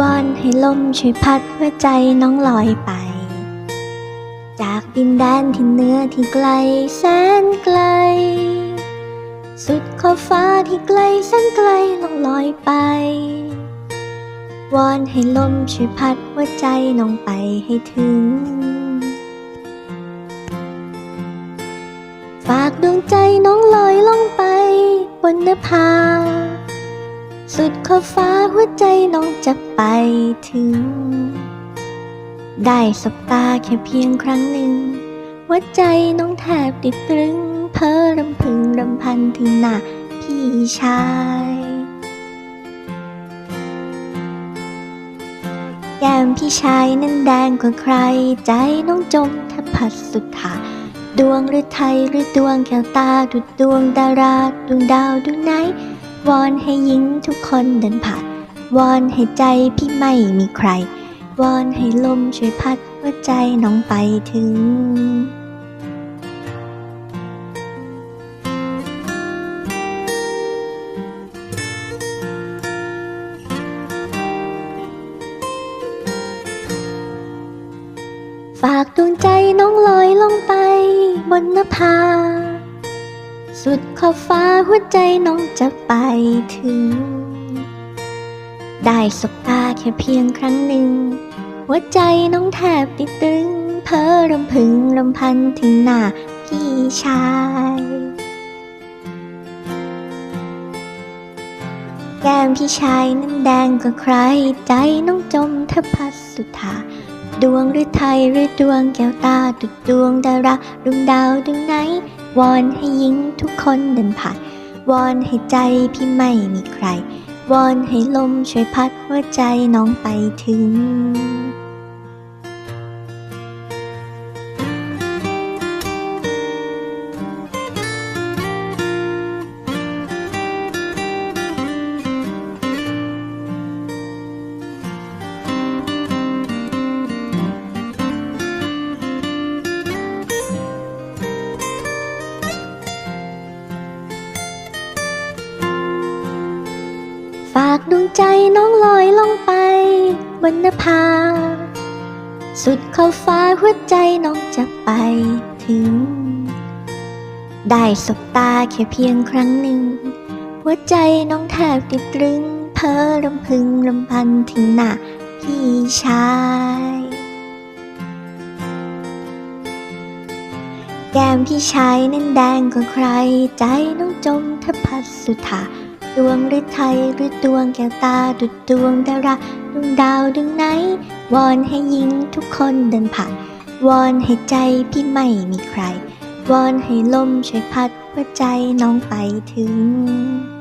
วอนให้ลมช่วยพัดหัวใจน้องลอยไป จากดินแดนที่เหนือที่ไกลแสนไกล สุดขอบฟ้าที่ไกลแสนไกลลองลอยไป วอนให้ลมช่วยพัดหัวใจน้องไปให้ถึง ฝากดวงใจน้องลอยลงไปบนนภา สุดขอบฟ้าหัวใจน้องจะไปถึง ได้สบตาแค่เพียงครั้งหนึ่งหัวใจน้องแทบติดตรึง เพ้อรำพึงรำพันถึงหน้าพี่ชายแก้มพี่ชายนั้นแดงกว่าใคร ใจน้องจมแทบพัดสุดขาดวงหรือไทยหรือดวงแก้วตาดุดดวงดาราดวงดาวดวงไหน วอนให้หญิงทุกคนเดินผ่านวอนให้ใจพี่ไม่มีใคร วอนให้ลมช่วยพัดหัวใจน้องไปถึง ฝากดวงใจน้องลอยลงไปบนนภา สุดขอบฟ้าหัวใจน้องจะไปถึง ได้สบตาแค่เพียงครั้งหนึ่ง หัวใจน้องแทบติดตึง เพ้อรำพึงรำพันถึงหน้าพี่ชายแก้มพี่ชายนั้นแดงกว่าใคร ใจน้องจมทพัดสุดทาดวงหรือไทยหรือดวงแก้วตาดุดดวงดาราดวงดาวดวงไหน วอนให้หญิงทุกคนเดินผ่าน วอนให้ใจพี่ไม่มีใคร วอนให้ลมช่วยพัดหัวใจน้องไปถึงากดวงใจน้องลอยลงไปบนนภา สุดขอบฟ้าหัวใจน้องจะไปถึง ได้สบตาแค่เพียงครั้งหนึ่ง หัวใจน้องแทบติดตรึง เพ้อรำพึงรำพันถึงหน้าพี่ชาย แก้มพี่ชายนั้นแดงกว่าใคร ใจน้องจมแทบพัดสุดา ดวงหรือไทยหรือดวงแก้วตาดุดดวงดาราดวงดาวดวงไหน วอนให้ยิงทุกคนเดินผ่าน วอนให้ใจพี่ไม่มีใคร วอนให้ลมช่วยพัดหัวใจน้องไปถึง